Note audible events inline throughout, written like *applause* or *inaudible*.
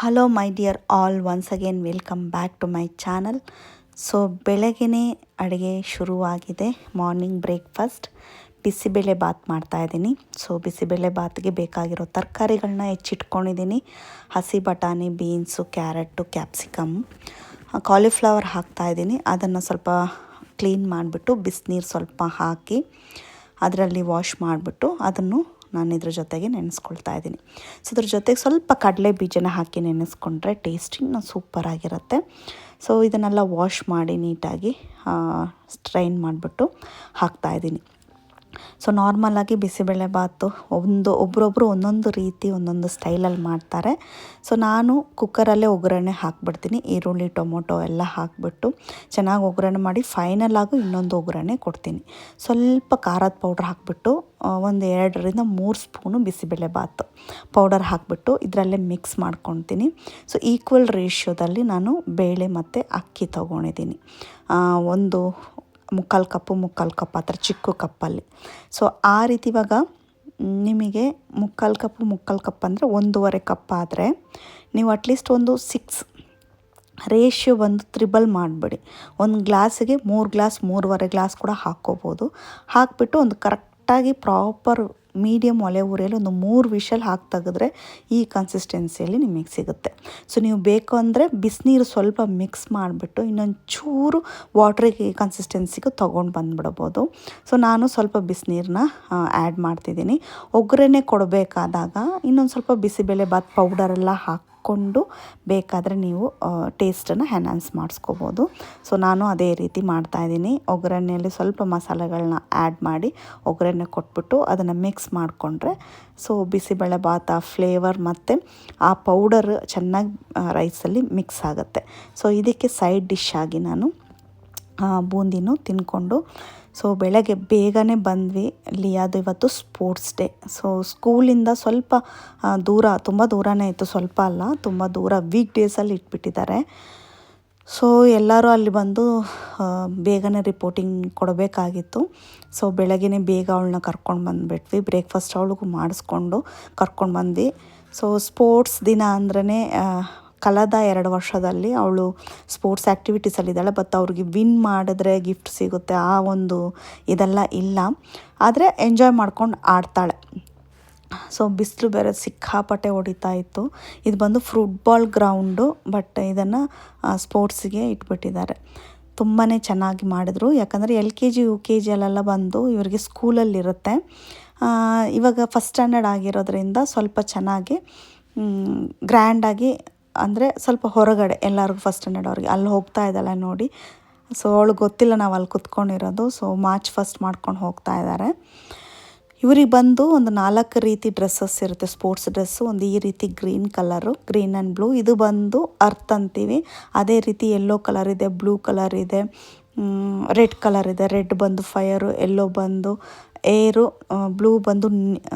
Hello my dear all ones again welcome back to my channel so ಬೆಳಗ್ಗೆ ಅಡುಗೆ ಶುರುವಾಗಿದೆ. Morning breakfast bisibele Baat ಮಾಡ್ತಾಯಿದ್ದೀನಿ so bisibele ಬಾತ್ಗೆ ಬೇಕಾಗಿರೋ ತರಕಾರಿಗಳನ್ನ ಹೆಚ್ಚಿಟ್ಕೊಂಡಿದ್ದೀನಿ. ಹಸಿ ಬಟಾಣಿ ಬೀನ್ಸು ಕ್ಯಾರೆಟು ಕ್ಯಾಪ್ಸಿಕಮ್ ಕಾಲಿಫ್ಲವರ್ ಹಾಕ್ತಾಯಿದ್ದೀನಿ ಅದನ್ನು ಸ್ವಲ್ಪ ಕ್ಲೀನ್ ಮಾಡಿಬಿಟ್ಟು, ಬಿಸಿನೀರು ಸ್ವಲ್ಪ ಹಾಕಿ, ಅದರಲ್ಲಿ ವಾಶ್ ಮಾಡಿಬಿಟ್ಟು, ಅದನ್ನು ನಾನು ಇದ್ರ ಜೊತೆಗೆ ನೆನೆಸ್ಕೊಳ್ತಾ ಇದ್ದೀನಿ. ಸೊ ಇದ್ರ ಜೊತೆಗೆ ಸ್ವಲ್ಪ ಕಡಲೆ ಬೀಜನ ಹಾಕಿ ನೆನೆಸ್ಕೊಂಡ್ರೆ ಟೇಸ್ಟಿಂಗ್ ಸೂಪರಾಗಿರುತ್ತೆ ಸೊ ಇದನ್ನೆಲ್ಲ ವಾಶ್ ಮಾಡಿ ನೀಟಾಗಿ ಸ್ಟ್ರೈನ್ ಮಾಡಿಬಿಟ್ಟು ಹಾಕ್ತಾಯಿದ್ದೀನಿ ಸೊ ನಾರ್ಮಲಾಗಿ ಬಿಸಿಬೇಳೆ ಬಾತು ಒಂದು ಒಬ್ರೊಬ್ಬರು ಒಂದೊಂದು ರೀತಿ, ಒಂದೊಂದು ಸ್ಟೈಲಲ್ಲಿ ಮಾಡ್ತಾರೆ. ಸೊ ನಾನು ಕುಕ್ಕರಲ್ಲೇ ಒಗ್ಗರಣೆ ಹಾಕ್ಬಿಡ್ತೀನಿ. ಈರುಳ್ಳಿ, ಟೊಮೊಟೊ ಎಲ್ಲ ಹಾಕಿಬಿಟ್ಟು ಚೆನ್ನಾಗಿ ಒಗ್ಗರಣೆ ಮಾಡಿ ಫೈನಲ್ ಆಗು ಇನ್ನೊಂದು ಒಗ್ಗರಣೆ ಕೊಡ್ತೀನಿ. ಸ್ವಲ್ಪ ಖಾರದ ಪೌಡ್ರ್ ಹಾಕಿಬಿಟ್ಟು ಒಂದು ಎರಡರಿಂದ ಮೂರು ಸ್ಪೂನು ಬಿಸಿಬೇಳೆ ಬಾತು ಪೌಡರ್ ಹಾಕಿಬಿಟ್ಟು ಇದರಲ್ಲೇ ಮಿಕ್ಸ್ ಮಾಡ್ಕೊತೀನಿ ಸೊ ಈಕ್ವಲ್ ರೇಷ್ಯೋದಲ್ಲಿ ನಾನು ಬೇಳೆ ಮತ್ತು ಅಕ್ಕಿ ತೊಗೊಂಡಿದ್ದೀನಿ. ಒಂದು ಮುಕ್ಕಾಲು ಕಪ್ಪು, ಮುಕ್ಕಾಲು ಕಪ್ ಆ ಥರ ಚಿಕ್ಕ ಕಪ್ಪಲ್ಲಿ. ಸೊ ಆ ರೀತಿ ಇವಾಗ ನಿಮಗೆ ಮುಕ್ಕಾಲು ಕಪ್ಪು, ಮುಕ್ಕಾಲು ಕಪ್ ಅಂದರೆ ಒಂದೂವರೆ ಕಪ್ ಆದರೆ ನೀವು ಅಟ್ಲೀಸ್ಟ್ ಒಂದು ಸಿಕ್ಸ್ ರೇಷ್ಯೋ ಬಂದು ತ್ರಿಬಲ್ ಮಾಡಿಬಿಡಿ. ಒಂದು ಗ್ಲಾಸಿಗೆ ಮೂರು ಗ್ಲಾಸ್, ಮೂರುವರೆ ಗ್ಲಾಸ್ ಕೂಡ ಹಾಕ್ಕೋಬೋದು. ಹಾಕಿಬಿಟ್ಟು ಒಂದು ಕರೆಕ್ಟಾಗಿ ಪ್ರಾಪರ್ ಮೀಡಿಯಮ್ ಒಲೆ ಉರಿಯಲ್ಲಿ ಒಂದು ಮೂರು ವಿಷಲ್ ಹಾಕಿ ತೆಗೆದ್ರೆ ಈ ಕನ್ಸಿಸ್ಟೆನ್ಸಿಯಲ್ಲಿ ನಿಮಗೆ ಸಿಗುತ್ತೆ. ಸೊ ನೀವು ಬೇಕು ಅಂದರೆ ಬಿಸಿನೀರು ಸ್ವಲ್ಪ ಮಿಕ್ಸ್ ಮಾಡಿಬಿಟ್ಟು ಇನ್ನೊಂದು ಚೂರು ವಾಟ್ರಿಗೆ ಕನ್ಸಿಸ್ಟೆನ್ಸಿಗೂ ತೊಗೊಂಡು ಬಂದುಬಿಡ್ಬೋದು ಸೊ ನಾನು ಸ್ವಲ್ಪ ಬಿಸಿನೀರನ್ನ ಆ್ಯಡ್ ಮಾಡ್ತಿದ್ದೀನಿ. ಒಗ್ಗರಣೆ ಕೊಡಬೇಕಾದಾಗ ಇನ್ನೊಂದು ಸ್ವಲ್ಪ ಬಿಸಿಬೇಳೆ ಬಾತ್ ಪೌಡರೆಲ್ಲ ಹಾಕಿ ಹಾಕ್ಕೊಂಡು ಬೇಕಾದರೆ ನೀವು ಟೇಸ್ಟನ್ನು ಎನ್ಹಾನ್ಸ್ ಮಾಡಿಸ್ಕೋಬೋದು. ಸೊ ನಾನು ಅದೇ ರೀತಿ ಮಾಡ್ತಾಯಿದ್ದೀನಿ ಒಗ್ಗರಣೆಯಲ್ಲಿ ಸ್ವಲ್ಪ ಮಸಾಲೆಗಳನ್ನ ಆ್ಯಡ್ ಮಾಡಿ ಒಗ್ಗರಣೆ ಕೊಟ್ಬಿಟ್ಟು ಅದನ್ನು ಮಿಕ್ಸ್ ಮಾಡಿಕೊಂಡ್ರೆ ಸೊ ಬಿಸಿಬೇಳೆ ಆ ಫ್ಲೇವರ್ ಮತ್ತು ಆ ಪೌಡರ್ ಚೆನ್ನಾಗಿ ರೈಸಲ್ಲಿ ಮಿಕ್ಸ್ ಆಗುತ್ತೆ. ಸೊ ಇದಕ್ಕೆ ಸೈಡ್ ಡಿಶ್ ಆಗಿ ನಾನು ಬೂಂದಿನೂ ತಿನ್ಕೊಂಡು ಸೊ ಬೆಳಗ್ಗೆ ಬೇಗನೆ ಬಂದ್ವಿ. ಅದು ಇವತ್ತು ಸ್ಪೋರ್ಟ್ಸ್ ಡೇ ಸೊ ಸ್ಕೂಲಿಂದ ಸ್ವಲ್ಪ ದೂರ, ತುಂಬ ದೂರನೇ ಇತ್ತು, ಸ್ವಲ್ಪ ಅಲ್ಲ, ತುಂಬ ದೂರ ವೀಕ್ ಡೇಸಲ್ಲಿ ಇಟ್ಬಿಟ್ಟಿದ್ದಾರೆ. ಸೊ ಎಲ್ಲರೂ ಅಲ್ಲಿ ಬಂದು ಬೇಗನೆ ರಿಪೋರ್ಟಿಂಗ್ ಕೊಡಬೇಕಾಗಿತ್ತು. ಸೊ ಬೆಳಗ್ಗೆ ಬೇಗ ಅವಳನ್ನ ಕರ್ಕೊಂಡು ಬಂದುಬಿಟ್ವಿ. ಬ್ರೇಕ್ಫಾಸ್ಟ್ ಅವಳಿಗೂ ಮಾಡಿಸ್ಕೊಂಡು ಕರ್ಕೊಂಡು ಬಂದ್ವಿ. ಸೊ ಸ್ಪೋರ್ಟ್ಸ್ ದಿನ ಅಂದ್ರೇ ಕಳೆದ ಎರಡು ವರ್ಷದಲ್ಲಿ ಅವಳು ಸ್ಪೋರ್ಟ್ಸ್ ಆ್ಯಕ್ಟಿವಿಟೀಸಲ್ಲಿದ್ದಾಳೆ ಬಟ್ ಅವ್ರಿಗೆ ವಿನ್ ಮಾಡಿದ್ರೆ ಗಿಫ್ಟ್ ಸಿಗುತ್ತೆ, ಆ ಒಂದು ಇದೆಲ್ಲ ಇಲ್ಲ. ಆದರೆ ಎಂಜಾಯ್ ಮಾಡ್ಕೊಂಡು ಆಡ್ತಾಳೆ. ಸೊ ಬಿಸಿಲು ಬೇರೆ ಸಿಕ್ಕಾಪಟ್ಟೆ ಹೊಡಿತಾ ಇತ್ತು. ಇದು ಬಂದು ಫುಟ್ಬಾಲ್ ಗ್ರೌಂಡು ಬಟ್ ಇದನ್ನು ಸ್ಪೋರ್ಟ್ಸಿಗೆ ಇಟ್ಬಿಟ್ಟಿದ್ದಾರೆ. ತುಂಬಾ ಚೆನ್ನಾಗಿ ಮಾಡಿದ್ರು. ಯಾಕಂದರೆ L K G, U K ಜಿಯಲ್ಲೆಲ್ಲ ಬಂದು ಇವರಿಗೆ ಸ್ಕೂಲಲ್ಲಿರುತ್ತೆ ಇವಾಗ ಫಸ್ಟ್ ಸ್ಟ್ಯಾಂಡರ್ಡ್ ಆಗಿರೋದ್ರಿಂದ ಸ್ವಲ್ಪ ಚೆನ್ನಾಗಿ ಗ್ರ್ಯಾಂಡಾಗಿ ಅಂದರೆ ಸ್ವಲ್ಪ ಹೊರಗಡೆ ಎಲ್ಲರಿಗೂ ಫಸ್ಟ್ ಸ್ಟ್ಯಾಂಡರ್ಡ್ ಅವ್ರಿಗೆ. ಅಲ್ಲಿ ಹೋಗ್ತಾ ಇದ್ದಾಳೆ ನೋಡಿ. ಸೊ ಅವಳು ಗೊತ್ತಿಲ್ಲ ನಾವು ಅಲ್ಲಿ ಕುತ್ಕೊಂಡಿರೋದು. ಸೊ ಮಾರ್ಚ್ ಫಸ್ಟ್ ಮಾಡ್ಕೊಂಡು ಹೋಗ್ತಾ ಇದ್ದಾರೆ ಇವ್ರಿಗೆ ಬಂದು ಒಂದು ನಾಲ್ಕು ರೀತಿ ಡ್ರೆಸ್ಸಸ್ ಇರುತ್ತೆ. ಸ್ಪೋರ್ಟ್ಸ್ ಡ್ರೆಸ್ಸು ಒಂದು ಈ ರೀತಿ green colour green and blue ಇದು ಬಂದು ಅರ್ತ್ ಅಂತೀವಿ. ಅದೇ ರೀತಿ ಯೆಲ್ಲೋ ಕಲರ್ ಇದೆ ಬ್ಲೂ ಕಲರ್ ಇದೆ ರೆಡ್ ಕಲರ್ ಇದೆ. ರೆಡ್ ಬಂದು ಫೈರು ಎಲ್ಲೋ ಬಂದು ಏರು ಬ್ಲೂ ಬಂದು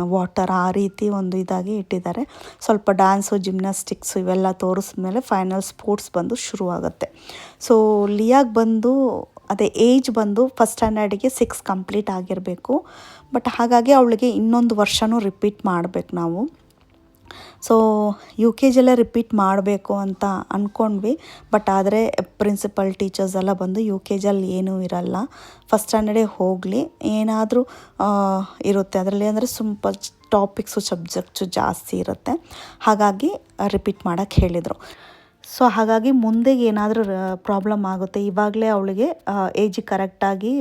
ವಾಟರ್ ಆ ರೀತಿ ಒಂದು ಇದಾಗಿ ಇಟ್ಟಿದ್ದಾರೆ. ಸ್ವಲ್ಪ ಡ್ಯಾನ್ಸು ಜಿಮ್ನಾಸ್ಟಿಕ್ಸು ಇವೆಲ್ಲ ತೋರಿಸ್ಮೇಲೆ ಫೈನಲ್ ಸ್ಪೋರ್ಟ್ಸ್ ಬಂದು ಶುರುವಾಗುತ್ತೆ. ಸೊ, ಲಿಯಾಗ್ ಬಂದು, ಅದೇ ಏಜ್ ಬಂದು ಫಸ್ಟ್ ಸ್ಟ್ಯಾಂಡರ್ಡಿಗೆ ಸಿಕ್ಸ್ ಕಂಪ್ಲೀಟ್ ಆಗಿರಬೇಕು. ಬಟ್ ಹಾಗಾಗಿ ಅವಳಿಗೆ ಇನ್ನೊಂದು ವರ್ಷವೂ ರಿಪೀಟ್ ಮಾಡಬೇಕು ನಾವು. ಸೊ ಯು ಕೆ ಜಿಯಲ್ಲೇ ರಿಪೀಟ್ ಮಾಡಬೇಕು ಅಂತ ಅಂದ್ಕೊಂಡ್ವಿ ಬಟ್ ಆದರೆ ಪ್ರಿನ್ಸಿಪಲ್ ಟೀಚರ್ಸ್ ಎಲ್ಲ ಬಂದು ಯು ಕೆ ಜಿಯಲ್ಲಿ ಏನೂ ಇರಲ್ಲ. ಫಸ್ಟ್ ಸ್ಟ್ಯಾಂಡರ್ಡೇ ಹೋಗಲಿ. ಏನಾದರೂ ಇರುತ್ತೆ. ಅದರಲ್ಲಿ ಅಂದರೆ ಸ್ವಲ್ಪ ಟಾಪಿಕ್ಸು ಸಬ್ಜೆಕ್ಟ್ಸು ಜಾಸ್ತಿ ಇರುತ್ತೆ. ಹಾಗಾಗಿ ರಿಪೀಟ್ ಮಾಡೋಕ್ಕೆ ಹೇಳಿದರು. ಸೊ ಹಾಗಾಗಿ ಮುಂದೆ ಏನಾದರೂ ಪ್ರಾಬ್ಲಮ್ ಆಗುತ್ತೆ, ಇವಾಗಲೇ ಅವಳಿಗೆ ಏಜಿಗೆ ಕರೆಕ್ಟಾಗಿ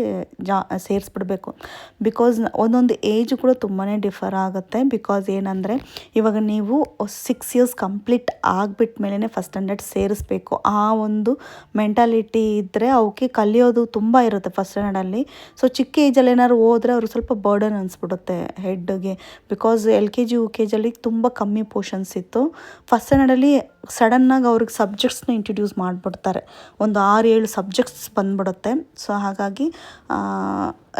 ಜಾ, ಸೇರಿಸ್ಬಿಡ್ಬೇಕು. ಬಿಕಾಸ್ ಒಂದೊಂದು ಏಜ್ ಕೂಡ ತುಂಬಾ ಡಿಫರ್ ಆಗುತ್ತೆ. ಬಿಕಾಸ್ ಏನಂದರೆ, ಇವಾಗ ನೀವು ಸಿಕ್ಸ್ ಇಯರ್ಸ್ ಕಂಪ್ಲೀಟ್ ಆಗಿಬಿಟ್ಟ ಮೇಲೇ ಫಸ್ಟ್ ಸ್ಟ್ಯಾಂಡರ್ಡ್ ಸೇರಿಸ್ಬೇಕು. ಆ ಒಂದು ಮೆಂಟಾಲಿಟಿ ಇದ್ದರೆ ಅವಕ್ಕೆ ಕಲಿಯೋದು ತುಂಬ ಇರುತ್ತೆ ಫಸ್ಟ್ ಸ್ಟ್ಯಾಂಡರ್ಡಲ್ಲಿ ಸೊ ಚಿಕ್ಕ ಏಜಲ್ಲಿ ಏನಾದ್ರು ಹೋದರೆ ಅವ್ರಿಗೆ ಸ್ವಲ್ಪ ಬರ್ಡನ್ ಅನಿಸ್ಬಿಡುತ್ತೆ ಹೆಡ್ಗೆ because L K G U K ಜಿಯಲ್ಲಿ ತುಂಬ ಕಮ್ಮಿ ಪೋರ್ಷನ್ಸ್ ಇತ್ತು. ಫಸ್ಟ್ ಸ್ಟ್ಯಾಂಡರ್ಡಲ್ಲಿ ಸಡನ್ನಾಗಿ ಅವ್ರಿಗೆ ಸಬ್ಜೆಕ್ಟ್ಸ್ನ ಇಂಟ್ರಡ್ಯೂಸ್ ಮಾಡಿಬಿಡ್ತಾರೆ. ಒಂದು ಆರು ಏಳು ಸಬ್ಜೆಕ್ಟ್ಸ್ ಬಂದ್ಬಿಡುತ್ತೆ. ಸೊ ಹಾಗಾಗಿ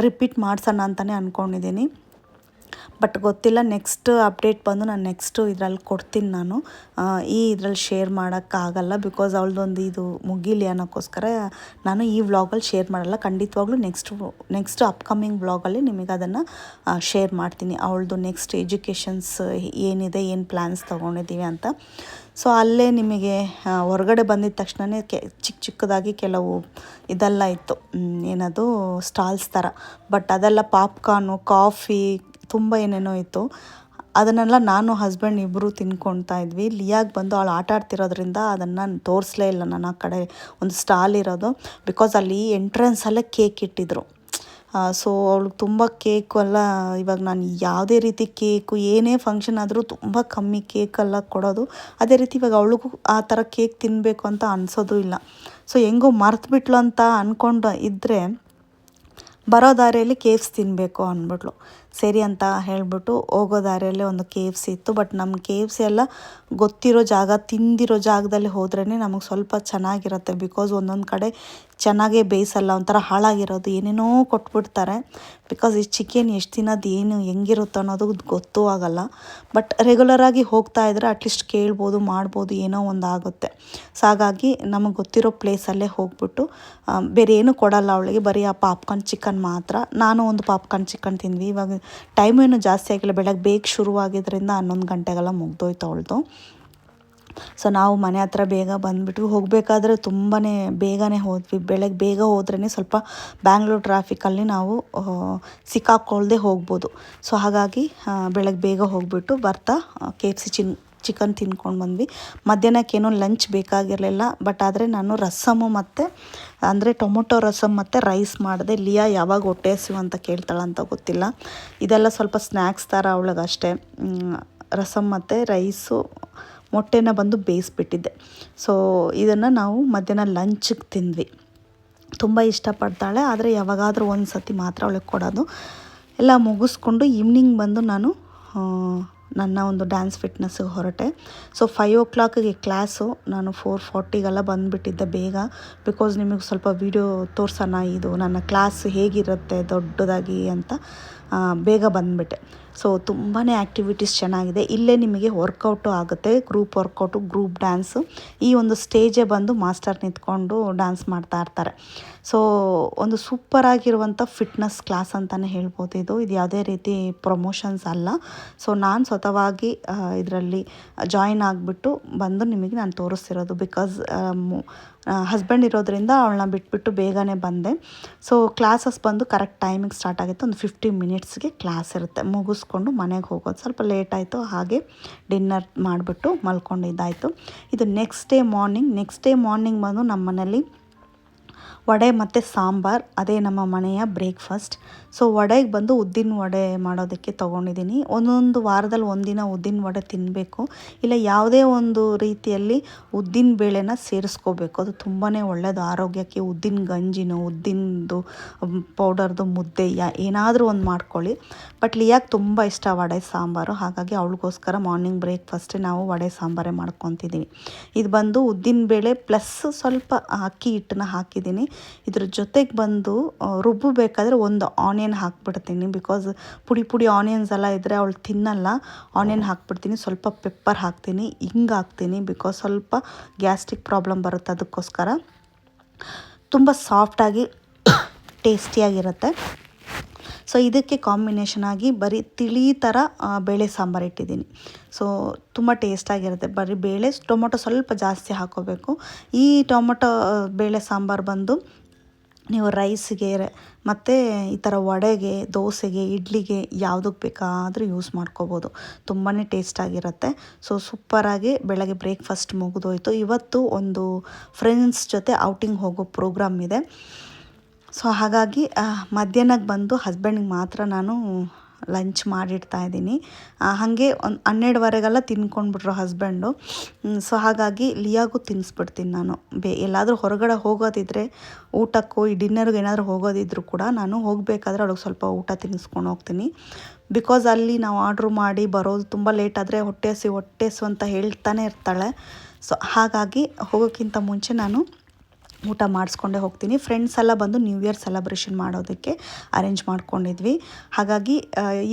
ರಿಪೀಟ್ ಮಾಡ್ಸೋಣ ಅಂತಲೇ ಅಂದ್ಕೊಂಡಿದ್ದೀನಿ ಬಟ್ ಗೊತ್ತಿಲ್ಲ ನೆಕ್ಸ್ಟ್ ಅಪ್ಡೇಟ್ ಬಂದು ನಾನು ನೆಕ್ಸ್ಟು ಇದರಲ್ಲಿ ಕೊಡ್ತೀನಿ ನಾನು. ಈ ಇದರಲ್ಲಿ ಶೇರ್ ಮಾಡೋಕ್ಕಾಗಲ್ಲ ಬಿಕಾಸ್ ಅವಳದೊಂದು ಇದು ಮುಗೀಲಿ ಅನ್ನೋಕ್ಕೋಸ್ಕರ ನಾನು ಈ ವ್ಲಾಗಲ್ಲಿ ಶೇರ್ ಮಾಡಲ್ಲ. ಖಂಡಿತವಾಗ್ಲೂ ನೆಕ್ಸ್ಟ್ ನೆಕ್ಸ್ಟ್ ಅಪ್ಕಮಿಂಗ್ ವ್ಲಾಗಲ್ಲಿ ನಿಮಗೆ ಅದನ್ನು ಶೇರ್ ಮಾಡ್ತೀನಿ. ಅವಳದು ನೆಕ್ಸ್ಟ್ ಎಜುಕೇಷನ್ಸ್ ಏನಿದೆ, ಏನು ಪ್ಲ್ಯಾನ್ಸ್ ತೊಗೊಂಡಿದ್ದೀವಿ ಅಂತ. ಸೊ ಅಲ್ಲೇ ನಿಮಗೆ ಹೊರಗಡೆ ಬಂದಿದ ತಕ್ಷಣವೇ ಕೆ ಚಿಕ್ಕ ಚಿಕ್ಕದಾಗಿ ಕೆಲವು ಇದೆಲ್ಲ ಇತ್ತು. ಏನದು ಸ್ಟಾಲ್ಸ್ ಥರ ಬಟ್ ಅದೆಲ್ಲ ಪಾಪ್ಕಾರ್ನು ಕಾಫಿ ತುಂಬ ಏನೇನೋ ಇತ್ತು. ಅದನ್ನೆಲ್ಲ ನಾನು ಹಸ್ಬೆಂಡ್ ಇಬ್ಬರು ತಿನ್ಕೊಳ್ತಾ ಇದ್ವಿ. ಲಿಯಾಗ್ ಬಂದು ಅವಳು ಆಟ ಆಡ್ತಿರೋದ್ರಿಂದ ಅದನ್ನು ತೋರಿಸಲೇ ಇಲ್ಲ ನಾನು ಆ ಕಡೆ. ಒಂದು ಸ್ಟಾಲ್ ಇರೋದು. ಬಿಕಾಸ್ ಅಲ್ಲಿ ಎಂಟ್ರೆನ್ಸಲ್ಲೇ ಕೇಕ್ ಇಟ್ಟಿದ್ರು. ಸೊ ಅವಳು ತುಂಬ ಕೇಕು ಎಲ್ಲ, ಇವಾಗ ನಾನು ಯಾವುದೇ ರೀತಿ ಕೇಕು ಏನೇ ಫಂಕ್ಷನ್ ಆದರೂ ತುಂಬ ಕಮ್ಮಿ ಕೇಕೆಲ್ಲ ಕೊಡೋದು. ಅದೇ ರೀತಿ ಇವಾಗ ಅವಳಿಗೂ ಆ ಥರ ಕೇಕ್ ತಿನ್ನಬೇಕು ಅಂತ ಅನಿಸೋದು ಇಲ್ಲ. ಸೊ ಹೆಂಗೋ ಮರ್ತುಬಿಟ್ಲು ಅಂತ ಅಂದ್ಕೊಂಡು ಇದ್ದರೆ ಬರೋ ದಾರಿಯಲ್ಲಿ ಕೇಕ್ಸ್ ತಿನ್ನಬೇಕು ಅಂದ್ಬಿಟ್ಲು. ಸರಿ ಅಂತ ಹೇಳಿಬಿಟ್ಟು ಹೋಗೋ ದಾರಿಯಲ್ಲೇ ಒಂದು ಕೆ ಎಫ್ ಸಿ ಇತ್ತು. ಬಟ್ ನಮ್ಮ ಕೆ ಎಫ್ ಸಿ ಎಲ್ಲ ಗೊತ್ತಿರೋ ಜಾಗ, ತಿಂದಿರೋ ಜಾಗದಲ್ಲಿ ಹೋದ್ರೇ ನಮಗೆ ಸ್ವಲ್ಪ ಚೆನ್ನಾಗಿರುತ್ತೆ. ಬಿಕಾಸ್ ಒಂದೊಂದು ಕಡೆ ಚೆನ್ನಾಗೇ ಬೇಯಿಸಲ್ಲ ಒಂಥರ ಹಾಳಾಗಿರೋದು, ಏನೇನೋ ಕೊಟ್ಬಿಡ್ತಾರೆ. ಬಿಕಾಸ್ ಈ ಚಿಕನ್ ಎಷ್ಟು ದಿನದ ಏನು ಹೆಂಗಿರುತ್ತೋ ಅನ್ನೋದು ಗೊತ್ತೂ ಆಗಲ್ಲ. ಬಟ್ ರೆಗ್ಯುಲರಾಗಿ ಹೋಗ್ತಾ ಇದ್ದರೆ ಅಟ್ಲೀಸ್ಟ್ ಕೇಳ್ಬೋದು, ಮಾಡ್ಬೋದು, ಏನೋ ಒಂದು ಆಗುತ್ತೆ. ಸೊ ಹಾಗಾಗಿ ನಮಗೆ ಗೊತ್ತಿರೋ ಪ್ಲೇಸಲ್ಲೇ ಹೋಗ್ಬಿಟ್ಟು ಬೇರೆ ಏನೂ ಕೊಡಲ್ಲ ಅವಳಿಗೆ. ಬರೀ ಆ ಪಾಪ್ಕಾರ್ನ್ ಚಿಕನ್ ಮಾತ್ರ. ನಾನು ಒಂದು ಪಾಪ್ಕಾರ್ನ್ ಚಿಕನ್ ತಿಂದ್ವಿ. ಇವಾಗ ಟೈಮ್ ಏನು ಜಾಸ್ತಿ ಆಗಿಲ್ಲ. ಬೆಳಗ್ಗೆ ಬೇಗ ಶುರುವಾಗಿದ್ದರಿಂದ ಹನ್ನೊಂದು ಗಂಟೆಗೆಲ್ಲ ಮುಗ್ದೋಯ್ತು ಅವಳದು. ಸೊ ನಾವು ಮನೆ ಹತ್ರ ಬೇಗ ಬಂದುಬಿಟ್ವಿ. ಹೋಗಬೇಕಾದ್ರೆ ತುಂಬಾ ಬೇಗನೆ ಹೋದ್ವಿ. ಬೆಳಗ್ಗೆ ಬೇಗ ಹೋದ್ರೇ ಸ್ವಲ್ಪ ಬ್ಯಾಂಗ್ಳೂರ್ ಟ್ರಾಫಿಕಲ್ಲಿ ನಾವು ಸಿಕ್ಕಾಕ್ಕೊಳ್ಳದೆ ಹೋಗ್ಬೋದು. ಸೊ ಹಾಗಾಗಿ ಬೆಳಗ್ಗೆ ಬೇಗ ಹೋಗ್ಬಿಟ್ಟು ಬರ್ತಾ ಕೆ ಎಫ್ ಸಿ ಚಿನ್ ಚಿಕನ್ ತಿನ್ಕೊಂಡು ಬಂದ್ವಿ. ಮಧ್ಯಾಹ್ನಕ್ಕೇನೋ ಲಂಚ್ ಬೇಕಾಗಿರಲಿಲ್ಲ ಬಟ್ ಆದರೆ ನಾನು ರಸಮು ಮತ್ತು, ಅಂದರೆ ಟೊಮೊಟೊ ರಸಮ್ ಮತ್ತು ರೈಸ್ ಮಾಡಿದೆ. ಲಿಯಾ ಯಾವಾಗ ಹೊಟ್ಟೆ ಹಸಿವು ಅಂತ ಕೇಳ್ತಾಳಂತ ಗೊತ್ತಿಲ್ಲ. ಇದೆಲ್ಲ ಸ್ವಲ್ಪ ಸ್ನ್ಯಾಕ್ಸ್ ಥರ ಅವಳಿಗೆ ಅಷ್ಟೇ ರಸಮ್ ಮತ್ತು ರೈಸು ಮೊಟ್ಟೆನ ಬಂದು ಬೇಯಿಸ್ಬಿಟ್ಟಿದ್ದೆ. ಸೊ ಇದನ್ನು ನಾವು ಮಧ್ಯಾಹ್ನ ಲಂಚಿಗೆ ತಿಂದ್ವಿ. ತುಂಬ ಇಷ್ಟಪಡ್ತಾಳೆ, ಆದರೆ ಯಾವಾಗಾದರೂ ಒಂದು ಸತಿ ಮಾತ್ರ ಅವಳಿಗೆ ಕೊಡೋದು. ಎಲ್ಲ ಮುಗಿಸ್ಕೊಂಡು ಈವ್ನಿಂಗ್ ಬಂದು ನಾನು ನನ್ನ ಒಂದು ಡ್ಯಾನ್ಸ್ ಫಿಟ್ನೆಸ್ಸಿಗೆ ಹೊರಟೆ. ಸೊ ಫೈವ್ ಓ ಕ್ಲಾಕಿಗೆ ಕ್ಲಾಸು ನಾನು ಫೋರ್ ಫಾರ್ಟಿಗೆಲ್ಲ ಬಂದುಬಿಟ್ಟಿದ್ದೆ ಬೇಗ. ಬಿಕಾಸ್ ನಿಮಗೆ ಸ್ವಲ್ಪ ವೀಡಿಯೋ ತೋರ್ಸೋಣ, ಇದು ನನ್ನ ಕ್ಲಾಸ್ ಹೇಗಿರುತ್ತೆ, ದೊಡ್ಡದಾಗಿ ಅಂತ ಬೇಗ ಬಂದುಬಿಟ್ಟೆ. ಸೊ ತುಂಬಾ ಆ್ಯಕ್ಟಿವಿಟೀಸ್ ಚೆನ್ನಾಗಿದೆ. ಇಲ್ಲೇ ನಿಮಗೆ ವರ್ಕೌಟು ಆಗುತ್ತೆ ಗ್ರೂಪ್ ವರ್ಕೌಟು ಗ್ರೂಪ್ ಡ್ಯಾನ್ಸು ಈ ಒಂದು ಸ್ಟೇಜೇ ಬಂದು ಮಾಸ್ಟರ್ ನಿಂತ್ಕೊಂಡು ಡ್ಯಾನ್ಸ್ ಮಾಡ್ತಾ ಇರ್ತಾರೆ. ಸೊ ಒಂದು ಸೂಪರ್ ಆಗಿರುವಂಥ ಫಿಟ್ನೆಸ್ ಕ್ಲಾಸ್ ಅಂತಲೇ ಹೇಳ್ಬೋದು ಇದು. ಇದು ಯಾವುದೇ ರೀತಿ ಪ್ರಮೋಷನ್ಸ್ ಅಲ್ಲ. ಸೊ ನಾನು ಸ್ವತಃವಾಗಿ ಇದರಲ್ಲಿ ಜಾಯಿನ್ ಆಗಿಬಿಟ್ಟು ಬಂದು ನಿಮಗೆ ನಾನು ತೋರಿಸ್ತಿರೋದು. ಬಿಕಾಸ್ ಹಸ್ಬೆಂಡ್ ಇರೋದ್ರಿಂದ ಅವಳನ್ನ ಬಿಟ್ಬಿಟ್ಟು ಬೇಗನೆ ಬಂದೆ. ಸೊ ಕ್ಲಾಸಸ್ ಬಂದು ಕರೆಕ್ಟ್ ಟೈಮಿಗೆ ಸ್ಟಾರ್ಟ್ ಆಗುತ್ತೆ. ಒಂದು ಫಿಫ್ಟಿ ಮಿನಿಟ್ಸ್ಗೆ ಕ್ಲಾಸ್ ಇರುತ್ತೆ. ಮುಗಿಸ್ಕೊಂಡು ಮನೆಗೆ ಹೋಗೋದು. ಸ್ವಲ್ಪ ಲೇಟ್ ಆಯಿತು. ಹಾಗೆ ಡಿನ್ನರ್ ಮಾಡಿಬಿಟ್ಟು ಮಲ್ಕೊಂಡಿದ್ದಾಯಿತು. ಇದು next day morning next day morning ಬಂದು ನಮ್ಮ ಮನೇಲಿ ವಡೆ ಮತ್ತು ಸಾಂಬಾರ್ ಅದೇ ನಮ್ಮ ಮನೆಯ ಬ್ರೇಕ್ಫಾಸ್ಟ್ ಸೊ ವಡೆಗೆ ಬಂದು ಉದ್ದಿನ ವಡೆ ಮಾಡೋದಕ್ಕೆ ತೊಗೊಂಡಿದ್ದೀನಿ ಒಂದೊಂದು ವಾರದಲ್ಲಿ ಒಂದಿನ ಉದ್ದಿನ ವಡೆ ತಿನ್ನಬೇಕು ಇಲ್ಲ, ಯಾವುದೇ ಒಂದು ರೀತಿಯಲ್ಲಿ ಉದ್ದಿನ ಬೇಳೆನ ಸೇರಿಸ್ಕೋಬೇಕು. ಅದು ತುಂಬಾ ಒಳ್ಳೆಯದು ಆರೋಗ್ಯಕ್ಕೆ ಉದ್ದಿನ ಗಂಜಿನೋ, ಉದ್ದಿನದು ಪೌಡರ್ದು ಮುದ್ದೆ, ಯಾ, ಏನಾದರೂ ಒಂದು ಮಾಡ್ಕೊಳ್ಳಿ. ಬಟ್ ಲಿಯಾಕ್ ತುಂಬ ಇಷ್ಟ ವಡೆ, ಸಾಂಬಾರು. ಹಾಗಾಗಿ ಅವಳಿಗೋಸ್ಕರ ಮಾರ್ನಿಂಗ್ ಬ್ರೇಕ್ಫಾಸ್ಟ್ ನಾವು ವಡೆ, ಸಾಂಬಾರೇ ಮಾಡ್ಕೊತಿದ್ದೀವಿ ಇದು ಬಂದು ಉದ್ದಿನ ಬೇಳೆ ಪ್ಲಸ್ ಸ್ವಲ್ಪ ಅಕ್ಕಿ ಹಿಟ್ಟನ್ನ ಹಾಕಿದ್ದೀನಿ ಇದ್ರ ಜೊತೆಗೆ ಬಂದು ರುಬ್ಬಬೇಕಾದ್ರೆ ಒಂದು ಆನಿಯನ್ ಹಾಕ್ಬಿಡ್ತೀನಿ ಬಿಕಾಸ್ ಪುಡಿ ಪುಡಿ ಆನಿಯನ್ಸ್ ಎಲ್ಲ ಇದ್ದರೆ ಅವಳು ತಿನ್ನಲ್ಲ. ಆನಿಯನ್ ಹಾಕ್ಬಿಡ್ತೀನಿ, ಸ್ವಲ್ಪ ಪೆಪ್ಪರ್ ಹಾಕ್ತೀನಿ, ಹಿಂಗೆ ಹಾಕ್ತೀನಿ ಬಿಕಾಸ್ ಸ್ವಲ್ಪ ಗ್ಯಾಸ್ಟ್ರಿಕ್ ಪ್ರಾಬ್ಲಮ್ ಬರುತ್ತೆ ಅದಕ್ಕೋಸ್ಕರ. ತುಂಬ ಸಾಫ್ಟಾಗಿ ಟೇಸ್ಟಿಯಾಗಿರುತ್ತೆ *coughs* ಸೊ ಇದಕ್ಕೆ ಕಾಂಬಿನೇಷನ್ ಆಗಿ ಬರೀ ತಿಳಿ ಥರ ಬೇಳೆ ಸಾಂಬಾರು ಇಟ್ಟಿದ್ದೀನಿ. ಸೊ ತುಂಬ ಟೇಸ್ಟಾಗಿರುತ್ತೆ ಬರೀ ಬೇಳೆ, ಟೊಮೊಟೊ ಸ್ವಲ್ಪ ಜಾಸ್ತಿ ಹಾಕೋಬೇಕು. ಈ ಟೊಮೊಟೊ ಬೇಳೆ ಸಾಂಬಾರು ಬಂದು ನೀವು ರೈಸ್ಗೆ ಮತ್ತು ಈ ಥರ ವಡೆಗೆ, ದೋಸೆಗೆ, ಇಡ್ಲಿಗೆ ಯಾವುದಕ್ಕೆ ಬೇಕಾದರೂ ಯೂಸ್ ಮಾಡ್ಕೋಬೋದು. ತುಂಬಾ ಟೇಸ್ಟಾಗಿರುತ್ತೆ ಸೊ ಸೂಪರಾಗಿ ಬೆಳಗ್ಗೆ ಬ್ರೇಕ್ಫಾಸ್ಟ್ ಮುಗಿದೋಯ್ತು. ಇವತ್ತು ಒಂದು ಫ್ರೆಂಡ್ಸ್ ಜೊತೆ ಔಟಿಂಗ್ ಹೋಗೋ ಪ್ರೋಗ್ರಾಮ್ ಇದೆ. ಸೊ ಹಾಗಾಗಿ ಮಧ್ಯಾಹ್ನಕ್ಕೆ ಬಂದು ಹಸ್ಬೆಂಡಿಗೆ ಮಾತ್ರ ನಾನು ಲಂಚ್ ಮಾಡಿಡ್ತಾ ಇದ್ದೀನಿ. ಹಾಗೆ ಒಂದು ಹನ್ನೆರಡುವರೆಗೆಲ್ಲ ತಿನ್ಕೊಂಡ್ಬಿಟ್ರು ಹಸ್ಬೆಂಡು. ಸೊ ಹಾಗಾಗಿ ಲಿಯಾಗೂ ತಿನ್ನಿಸ್ಬಿಡ್ತೀನಿ ನಾನು. ಬೇ, ಎಲ್ಲಾದರೂ ಹೊರಗಡೆ ಹೋಗೋದಿದ್ರೆ ಊಟಕ್ಕೋ, ಈ ಡಿನ್ನರ್ಗೆ ಏನಾದರೂ ಹೋಗೋದಿದ್ರು ಕೂಡ ನಾನು ಹೋಗಬೇಕಾದ್ರೆ ಅವಳಿಗೆ ಸ್ವಲ್ಪ ಊಟ ತಿನ್ನಿಸ್ಕೊಂಡು ಹೋಗ್ತೀನಿ. ಬಿಕಾಸ್ ಅಲ್ಲಿ ನಾವು ಆರ್ಡ್ರ್ ಮಾಡಿ ಬರೋದು ತುಂಬ ಲೇಟ್ ಆದರೆ ಹೊಟ್ಟೆ ಹಸಿ, ಹೊಟ್ಟೆ ಹಸು ಅಂತ ಹೇಳ್ತಾನೆ ಇರ್ತಾಳೆ. ಸೊ ಹಾಗಾಗಿ ಹೋಗೋಕ್ಕಿಂತ ಮುಂಚೆ ನಾನು ಊಟ ಮಾಡಿಸ್ಕೊಂಡೇ ಹೋಗ್ತೀನಿ. ಫ್ರೆಂಡ್ಸ್ ಎಲ್ಲ ಬಂದು ನ್ಯೂ ಇಯರ್ ಸೆಲೆಬ್ರೇಷನ್ ಮಾಡೋದಕ್ಕೆ ಅರೇಂಜ್ ಮಾಡ್ಕೊಂಡಿದ್ವಿ. ಹಾಗಾಗಿ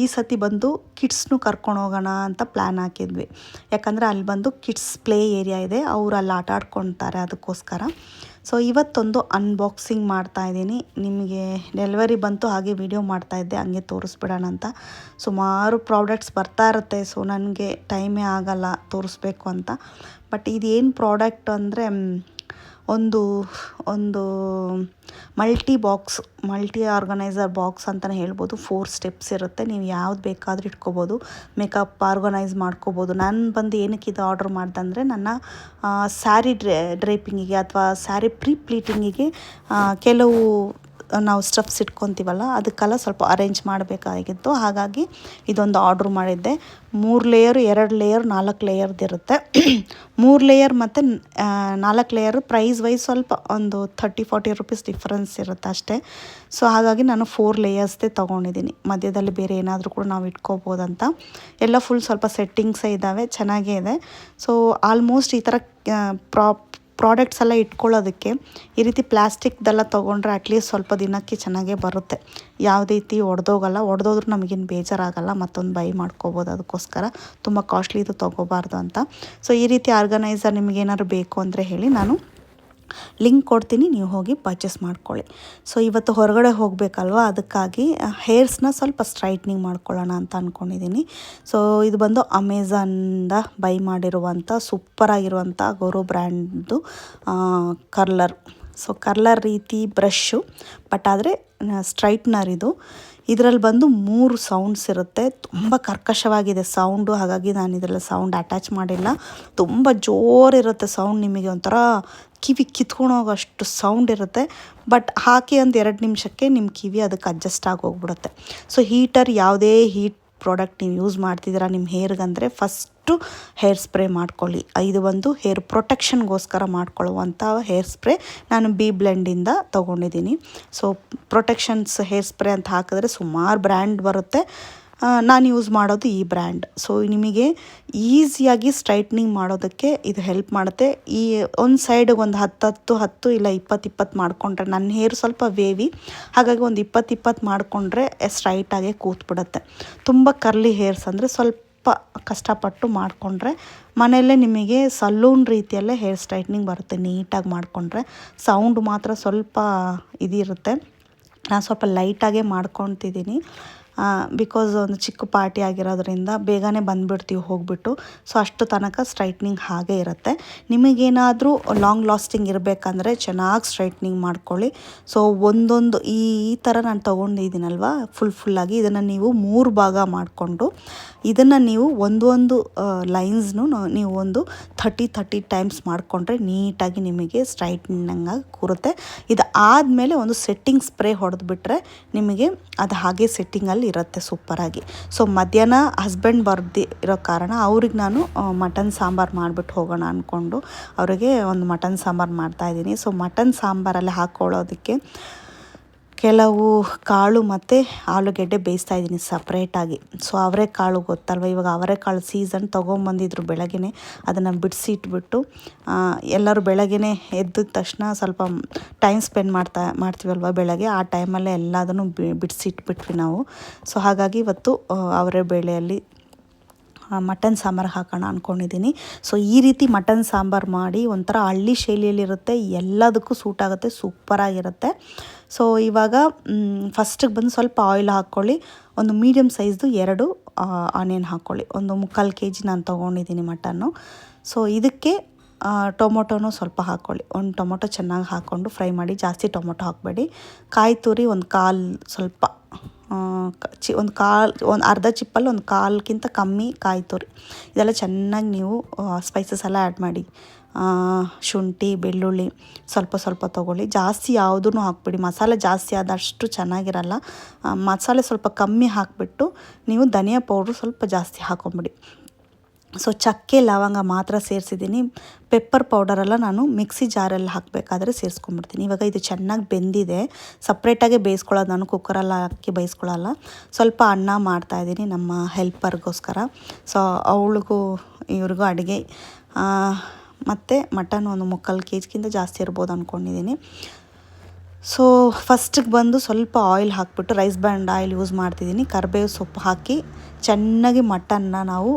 ಈ ಸತಿ ಬಂದು ಕಿಡ್ಸ್ನು ಕರ್ಕೊಂಡು ಹೋಗೋಣ ಅಂತ ಪ್ಲ್ಯಾನ್ ಹಾಕಿದ್ವಿ. ಯಾಕಂದರೆ ಅಲ್ಲಿ ಬಂದು ಕಿಡ್ಸ್ ಪ್ಲೇ ಏರಿಯಾ ಇದೆ. ಅವರು ಅಲ್ಲಿ ಆಟ ಆಡ್ಕೊತಾರೆ ಅದಕ್ಕೋಸ್ಕರ. ಸೊ ಇವತ್ತೊಂದು ಅನ್ಬಾಕ್ಸಿಂಗ್ ಮಾಡ್ತಾ ಇದ್ದೀನಿ. ನಿಮಗೆ ಡೆಲಿವರಿ ಬಂತು ಹಾಗೆ ವಿಡಿಯೋ ಮಾಡ್ತಾ ಇದ್ದೆ. ಹಂಗೆ ತೋರಿಸ್ಬಿಡೋಣ ಅಂತ. ಸುಮಾರು ಪ್ರಾಡಕ್ಟ್ಸ್ ಬರ್ತಾ ಇರುತ್ತೆ. ಸೊ ನನಗೆ ಟೈಮೇ ಆಗಲ್ಲ ತೋರಿಸ್ಬೇಕು ಅಂತ. ಬಟ್ ಇದೇನು ಪ್ರಾಡಕ್ಟ್ ಅಂದರೆ ಒಂದು ಒಂದು multi box multi organiser box ಅಂತಲೇ ಹೇಳ್ಬೋದು. ಫೋರ್ ಸ್ಟೆಪ್ಸ್ ಇರುತ್ತೆ. ನೀವು ಯಾವ್ದು ಬೇಕಾದರೂ ಇಟ್ಕೋಬೋದು. ಮೇಕಪ್ ಆರ್ಗನೈಸ್ ಮಾಡ್ಕೋಬೋದು. ನಾನು ಬಂದು ಏನಕ್ಕೆ ಇದು ಆರ್ಡ್ರ್ ಮಾಡ್ದೆ ಅಂದರೆ ನನ್ನ ಸ್ಯಾರಿ ಡ್ರೇ ಡ್ರೇಪಿಂಗಿಗೆ ಅಥವಾ ಸ್ಯಾರಿ ಪ್ರೀ ಪ್ಲೀಟಿಂಗಿಗೆ ಕೆಲವು ನಾವು ಸ್ಟಫ್ಸ್ ಇಟ್ಕೊತೀವಲ್ಲ, ಅದಕ್ಕೆಲ್ಲ ಸ್ವಲ್ಪ ಅರೇಂಜ್ ಮಾಡಬೇಕಾಗಿತ್ತು. ಹಾಗಾಗಿ ಇದೊಂದು ಆರ್ಡ್ರ್ ಮಾಡಿದ್ದೆ. ಮೂರು ಲೇಯರ್ ಎರಡು ಲೇಯರ್ ನಾಲ್ಕು ಲೇಯರ್ದು ಇರುತ್ತೆ. ಮೂರು ಲೇಯರ್ ಮತ್ತು ನಾಲ್ಕು ಲೇಯರ್ ಪ್ರೈಸ್ ವೈಸ್ ಸ್ವಲ್ಪ ಒಂದು ಥರ್ಟಿ ಫಾರ್ಟಿ ರುಪೀಸ್ ಡಿಫ್ರೆನ್ಸ್ ಇರುತ್ತೆ ಅಷ್ಟೇ. ಸೊ ಹಾಗಾಗಿ ನಾನು ಫೋರ್ ಲೇಯರ್ಸ್ದೇ ತೊಗೊಂಡಿದ್ದೀನಿ. ಮಧ್ಯದಲ್ಲಿ ಬೇರೆ ಏನಾದರೂ ಕೂಡ ನಾವು ಇಟ್ಕೋಬೋದಂತ. ಎಲ್ಲ ಫುಲ್ ಸ್ವಲ್ಪ ಸೆಟ್ಟಿಂಗ್ಸೇ ಇದ್ದಾವೆ ಚೆನ್ನಾಗೇ ಇದೆ. ಸೊ ಆಲ್ಮೋಸ್ಟ್ ಈ ಥರ ಪ್ರಾಪ್ ಪ್ರಾಡಕ್ಟ್ಸ್ ಎಲ್ಲ ಇಟ್ಕೊಳ್ಳೋದಕ್ಕೆ ಈ ರೀತಿ ಪ್ಲಾಸ್ಟಿಕ್ದೆಲ್ಲ ತೊಗೊಂಡ್ರೆ ಅಟ್ಲೀಸ್ಟ್ ಸ್ವಲ್ಪ ದಿನಕ್ಕೆ ಚೆನ್ನಾಗೇ ಬರುತ್ತೆ. ಯಾವ ರೀತಿ ಒಡೆದೋಗಲ್ಲ, ಒಡೆದೋದ್ರೂ ನಮಗೇನು ಬೇಜಾರಾಗಲ್ಲ, ಮತ್ತೊಂದು ಬೈ ಮಾಡ್ಕೋಬೋದು ಅದಕ್ಕೋಸ್ಕರ. ತುಂಬ ಕಾಸ್ಟ್ಲಿ ಇದು ತೊಗೋಬಾರ್ದು ಅಂತ. ಸೊ ಈ ರೀತಿ ಆರ್ಗನೈಸರ್ ನಿಮಗೇನಾದ್ರು ಬೇಕು ಅಂದರೆ ಹೇಳಿ ನಾನು ಲಿಂಕ್ ಕೊಡ್ತೀನಿ, ನೀವು ಹೋಗಿ ಪರ್ಚೇಸ್ ಮಾಡ್ಕೊಳ್ಳಿ. ಸೊ ಇವತ್ತು ಹೊರಗಡೆ ಹೋಗಬೇಕಲ್ವ? ಅದಕ್ಕಾಗಿ ಹೇರ್ಸ್ನ ಸ್ವಲ್ಪ ಸ್ಟ್ರೈಟ್ನಿಂಗ್ ಮಾಡ್ಕೊಳ್ಳೋಣ ಅಂತ ಅಂದ್ಕೊಂಡಿದ್ದೀನಿ ಸೊ ಇದು ಬಂದು ಅಮೆಝಾನಿಂದ ಬೈ ಮಾಡಿರುವಂಥ ಸೂಪರಾಗಿರುವಂಥ ಗೊರು ಬ್ರ್ಯಾಂಡ್ದು ಕರ್ಲರ್ ಸೊ ಕರ್ಲರ್ ರೀತಿ ಬ್ರಷ್ಷು ಬಟ್ ಆದರೆ ಸ್ಟ್ರೈಟ್ನರ್ ಇದು. ಇದರಲ್ಲಿ ಬಂದು ಮೂರು ಸೌಂಡ್ಸ್ ಇರುತ್ತೆ. ತುಂಬ ಕರ್ಕಶವಾಗಿದೆ ಸೌಂಡು ಹಾಗಾಗಿ ನಾನು ಇದರಲ್ಲಿ ಸೌಂಡ್ ಅಟ್ಯಾಚ್ ಮಾಡಿಲ್ಲ. ತುಂಬ ಜೋರಿರುತ್ತೆ ಸೌಂಡ್ ನಿಮಗೆ ಒಂಥರ ಕಿವಿ ಕಿತ್ಕೊಂಡೋಗೋಷ್ಟು ಸೌಂಡ್ ಇರುತ್ತೆ. ಬಟ್ ಹಾಕಿ ಒಂದು ಎರಡು ನಿಮಿಷಕ್ಕೆ ನಿಮ್ಮ ಕಿವಿ ಅದಕ್ಕೆ ಅಡ್ಜಸ್ಟ್ ಆಗಿ ಹೋಗ್ಬಿಡುತ್ತೆ ಸೊ ಹೀಟರ್ ಯಾವುದೇ ಹೀಟ್ ಪ್ರಾಡಕ್ಟ್ ನೀವು ಯೂಸ್ ಮಾಡ್ತಿದ್ದೀರಾ ನಿಮ್ಮ ಹೇರ್ಗಂದರೆ ಫಸ್ಟು ಹೇರ್ ಸ್ಪ್ರೇ ಮಾಡ್ಕೊಳ್ಳಿ. ಇದು ಒಂದು ಹೇರ್ ಪ್ರೊಟೆಕ್ಷನ್ಗೋಸ್ಕರ ಮಾಡ್ಕೊಳ್ಳುವಂಥ ಹೇರ್ ಸ್ಪ್ರೇ ನಾನು ಬಿ ಬ್ಲೆಂಡಿಂದ ತೊಗೊಂಡಿದ್ದೀನಿ. ಸೊ ಪ್ರೊಟೆಕ್ಷನ್ಸ್ ಹೇರ್ ಸ್ಪ್ರೇ ಅಂತ ಹಾಕಿದ್ರೆ ಸುಮಾರು ಬ್ರ್ಯಾಂಡ್ ಬರುತ್ತೆ. ನಾನು ಯೂಸ್ ಮಾಡೋದು ಈ ಬ್ರ್ಯಾಂಡ್ ಸೊ ನಿಮಗೆ ಈಸಿಯಾಗಿ ಸ್ಟ್ರೈಟ್ನಿಂಗ್ ಮಾಡೋದಕ್ಕೆ ಇದು ಹೆಲ್ಪ್ ಮಾಡುತ್ತೆ. ಈ ಒಂದು ಸೈಡಿಗೆ ಒಂದು ಹತ್ತು ಹತ್ತು ಹತ್ತು ಇಲ್ಲ ಇಪ್ಪತ್ತು ಇಪ್ಪತ್ತು ಮಾಡಿಕೊಂಡ್ರೆ ನನ್ನ ಹೇರ್ ಸ್ವಲ್ಪ ವೇವಿ ಹಾಗಾಗಿ ಒಂದು ಇಪ್ಪತ್ತು ಇಪ್ಪತ್ತು ಮಾಡಿಕೊಂಡ್ರೆ ಸ್ಟ್ರೈಟಾಗೆ ಕೂತ್ಬಿಡುತ್ತೆ. ತುಂಬ ಕರ್ಲಿ ಹೇರ್ಸ್ ಅಂದರೆ ಸ್ವಲ್ಪ ಕಷ್ಟಪಟ್ಟು ಮಾಡಿಕೊಂಡ್ರೆ ಮನೆಯಲ್ಲೇ ನಿಮಗೆ ಸಲೂನ್ ರೀತಿಯಲ್ಲೇ ಹೇರ್ ಸ್ಟ್ರೈಟ್ನಿಂಗ್ ಬರುತ್ತೆ, ನೀಟಾಗಿ ಮಾಡಿಕೊಂಡ್ರೆ. ಸೌಂಡ್ ಮಾತ್ರ ಸ್ವಲ್ಪ ಇದಿರುತ್ತೆ. ನಾನು ಸ್ವಲ್ಪ ಲೈಟಾಗೇ ಮಾಡ್ಕೊತಿದ್ದೀನಿ. ಬಿಕಾಸ್ ಒಂದು ಚಿಕ್ಕ ಪಾರ್ಟಿ ಆಗಿರೋದ್ರಿಂದ ಬೇಗನೆ ಬಂದುಬಿಡ್ತೀವಿ ಹೋಗಿಬಿಟ್ಟು. ಸೊ ಅಷ್ಟು ತನಕ ಸ್ಟ್ರೈಟ್ನಿಂಗ್ ಹಾಗೆ ಇರುತ್ತೆ. ನಿಮಗೇನಾದರೂ ಲಾಂಗ್ ಲಾಸ್ಟಿಂಗ್ ಇರಬೇಕಂದ್ರೆ ಚೆನ್ನಾಗಿ ಸ್ಟ್ರೈಟ್ನಿಂಗ್ ಮಾಡ್ಕೊಳ್ಳಿ. ಸೊ ಒಂದೊಂದು ಈ ಈ ಥರ ನಾನು ತೊಗೊಂಡಿದ್ದೀನಲ್ವ? ಫುಲ್ ಫುಲ್ಲಾಗಿ ಇದನ್ನು ನೀವು ಮೂರು ಭಾಗ ಮಾಡಿಕೊಂಡು ಇದನ್ನು ನೀವು ಒಂದೊಂದು ಲೈನ್ಸ್ನು ನೀವು ಒಂದು ಥರ್ಟಿ ಥರ್ಟಿ ಟೈಮ್ಸ್ ಮಾಡಿಕೊಂಡ್ರೆ ನೀಟಾಗಿ ನಿಮಗೆ ಸ್ಟ್ರೈಟ್ನಂಗಾಗಿ ಕೂರುತ್ತೆ. ಇದು ಆದಮೇಲೆ ಒಂದು ಸೆಟ್ಟಿಂಗ್ ಸ್ಪ್ರೇ ಹೊಡೆದ್ಬಿಟ್ರೆ ನಿಮಗೆ ಅದು ಹಾಗೆ ಸೆಟ್ಟಿಂಗಲ್ಲಿ ಇರುತ್ತೆ ಸೂಪರಾಗಿ ಸೊ ಮಧ್ಯಾಹ್ನ ಹಸ್ಬೆಂಡ್ ಬರ್ದಿ, ಇರೋ ಕಾರಣ ಅವ್ರಿಗೆ ನಾನು ಮಟನ್ ಸಾಂಬಾರು ಮಾಡಿಬಿಟ್ಟು ಹೋಗೋಣ ಅಂದ್ಕೊಂಡು ಅವರಿಗೆ ಒಂದು ಮಟನ್ ಸಾಂಬಾರು ಮಾಡ್ತಾಯಿದ್ದೀನಿ ಸೊ ಮಟನ್ ಸಾಂಬಾರಲ್ಲಿ ಹಾಕ್ಕೊಳ್ಳೋದಕ್ಕೆ ಕೆಲವು ಕಾಳು ಮತ್ತು ಆಲೂಗೆಡ್ಡೆ ಬೇಯಿಸ್ತಾ ಇದ್ದೀನಿ ಸಪ್ರೇಟಾಗಿ ಸೊ ಅವರೆಕಾಳು ಗೊತ್ತಲ್ವ? ಇವಾಗ ಅವರೆಕಾಳು ಸೀಸನ್ ತೊಗೊಂಬಂದಿದ್ರು ಬೆಳಗ್ಗೆ ಅದನ್ನು ಬಿಡಿಸಿ ಇಟ್ಬಿಟ್ಟು ಎಲ್ಲರೂ ಬೆಳಗ್ಗೆ ಎದ್ದ ತಕ್ಷಣ ಸ್ವಲ್ಪ ಟೈಮ್ ಸ್ಪೆಂಡ್ ಮಾಡ್ತಾ, ಮಾಡ್ತೀವಲ್ವ ಬೆಳಗ್ಗೆ? ಆ ಟೈಮಲ್ಲೇ ಎಲ್ಲದನ್ನು ಬಿಡಿಸಿ ಇಟ್ಬಿಟ್ವಿ ನಾವು. ಸೊ ಹಾಗಾಗಿ ಇವತ್ತು ಅವರೇ ಬೇಳೆಯಲ್ಲಿ ಮಟನ್ ಸಾಂಬಾರು ಹಾಕೋಣ ಅಂದ್ಕೊಂಡಿದ್ದೀನಿ ಸೊ ಈ ರೀತಿ ಮಟನ್ ಸಾಂಬಾರು ಮಾಡಿ ಒಂಥರ ಹಳ್ಳಿ ಶೈಲಿಯಲ್ಲಿರುತ್ತೆ, ಎಲ್ಲದಕ್ಕೂ ಸೂಟ್ ಆಗುತ್ತೆ, ಸೂಪರಾಗಿರುತ್ತೆ. ಸೊ ಇವಾಗ ಫಸ್ಟಿಗೆ ಬಂದು ಸ್ವಲ್ಪ ಆಯಿಲ್ ಹಾಕ್ಕೊಳ್ಳಿ. ಒಂದು ಮೀಡಿಯಮ್ ಸೈಜ್ದು ಎರಡು ಆನಿಯನ್ ಹಾಕ್ಕೊಳ್ಳಿ. ಒಂದು ಮುಕ್ಕಾಲು ಕೆ ಜಿ ನಾನು ತೊಗೊಂಡಿದ್ದೀನಿ ಮಟನ್ನು. ಸೊ ಇದಕ್ಕೆ ಟೊಮೊಟೊನೂ ಸ್ವಲ್ಪ ಹಾಕ್ಕೊಳ್ಳಿ. ಒಂದು ಟೊಮೊಟೊ ಚೆನ್ನಾಗಿ ಹಾಕ್ಕೊಂಡು ಫ್ರೈ ಮಾಡಿ ಜಾಸ್ತಿ ಟೊಮೊಟೊ ಹಾಕಬೇಡಿ. ಕಾಯಿ ತುರಿ ಒಂದು ಕಾಲು ಸ್ವಲ್ಪ ಚಿ, ಒಂದು ಕಾಲು, ಒಂದು ಅರ್ಧ ಚಿಪ್ಪಲ್ಲಿ ಒಂದು ಕಾಲ್ಗಿಂತ ಕಮ್ಮಿ ಕಾಯಿ ತುರಿ. ಇದೆಲ್ಲ ಚೆನ್ನಾಗಿ ನೀವು ಸ್ಪೈಸಸ್ ಎಲ್ಲ ಆ್ಯಡ್ ಮಾಡಿ. ಶುಂಠಿ, ಬೆಳ್ಳುಳ್ಳಿ ಸ್ವಲ್ಪ ಸ್ವಲ್ಪ ತೊಗೊಳ್ಳಿ. ಜಾಸ್ತಿ ಯಾವುದೂ ಹಾಕ್ಬಿಡಿ. ಮಸಾಲೆ ಜಾಸ್ತಿ ಆದಷ್ಟು ಚೆನ್ನಾಗಿರಲ್ಲ. ಮಸಾಲೆ ಸ್ವಲ್ಪ ಕಮ್ಮಿ ಹಾಕಿಬಿಟ್ಟು ನೀವು ಧನಿಯಾ ಪೌಡ್ರು ಸ್ವಲ್ಪ ಜಾಸ್ತಿ ಹಾಕೊಂಬಿಡಿ. ಸೊ ಚಕ್ಕೆ, ಲವಂಗ ಮಾತ್ರ ಸೇರಿಸಿದ್ದೀನಿ. ಪೆಪ್ಪರ್ ಪೌಡರೆಲ್ಲ ನಾನು ಮಿಕ್ಸಿ ಜಾರಲ್ಲಿ ಹಾಕಬೇಕಾದ್ರೆ ಸೇರಿಸ್ಕೊಂಬಿಡ್ತೀನಿ ಇವಾಗ ಇದು ಚೆನ್ನಾಗಿ ಬೆಂದಿದೆ. ಸಪ್ರೇಟಾಗೆ ಬೇಯಿಸ್ಕೊಳ್ಳೋದು ನಾನು ಕುಕ್ಕರಲ್ಲಿ ಹಾಕಿ ಬೇಯಿಸ್ಕೊಳ್ಳಲ್ಲ. ಸ್ವಲ್ಪ ಅನ್ನ ಮಾಡ್ತಾಯಿದ್ದೀನಿ ನಮ್ಮ ಹೆಲ್ಪರ್ಗೋಸ್ಕರ ಸೊ ಅವಳಿಗೂ, ಇವ್ರಿಗೂ ಅಡುಗೆ. ಮತ್ತು ಮಟನ್ ಒಂದು ಮುಕ್ಕಾಲು ಕೆ ಜಿಗಿಂತ ಜಾಸ್ತಿ ಇರ್ಬೋದು ಅಂದ್ಕೊಂಡಿದ್ದೀನಿ ಸೊ ಫಸ್ಟಿಗೆ ಬಂದು ಸ್ವಲ್ಪ ಆಯಿಲ್ ಹಾಕ್ಬಿಟ್ಟು ರೈಸ್ ಬ್ಯಾಂಡ್ ಆಯಿಲ್ ಯೂಸ್ ಮಾಡ್ತಿದ್ದೀನಿ. ಕರ್ಬೇವು ಸೊಪ್ಪು ಹಾಕಿ ಚೆನ್ನಾಗಿ ಮಟನ್ನ ನಾವು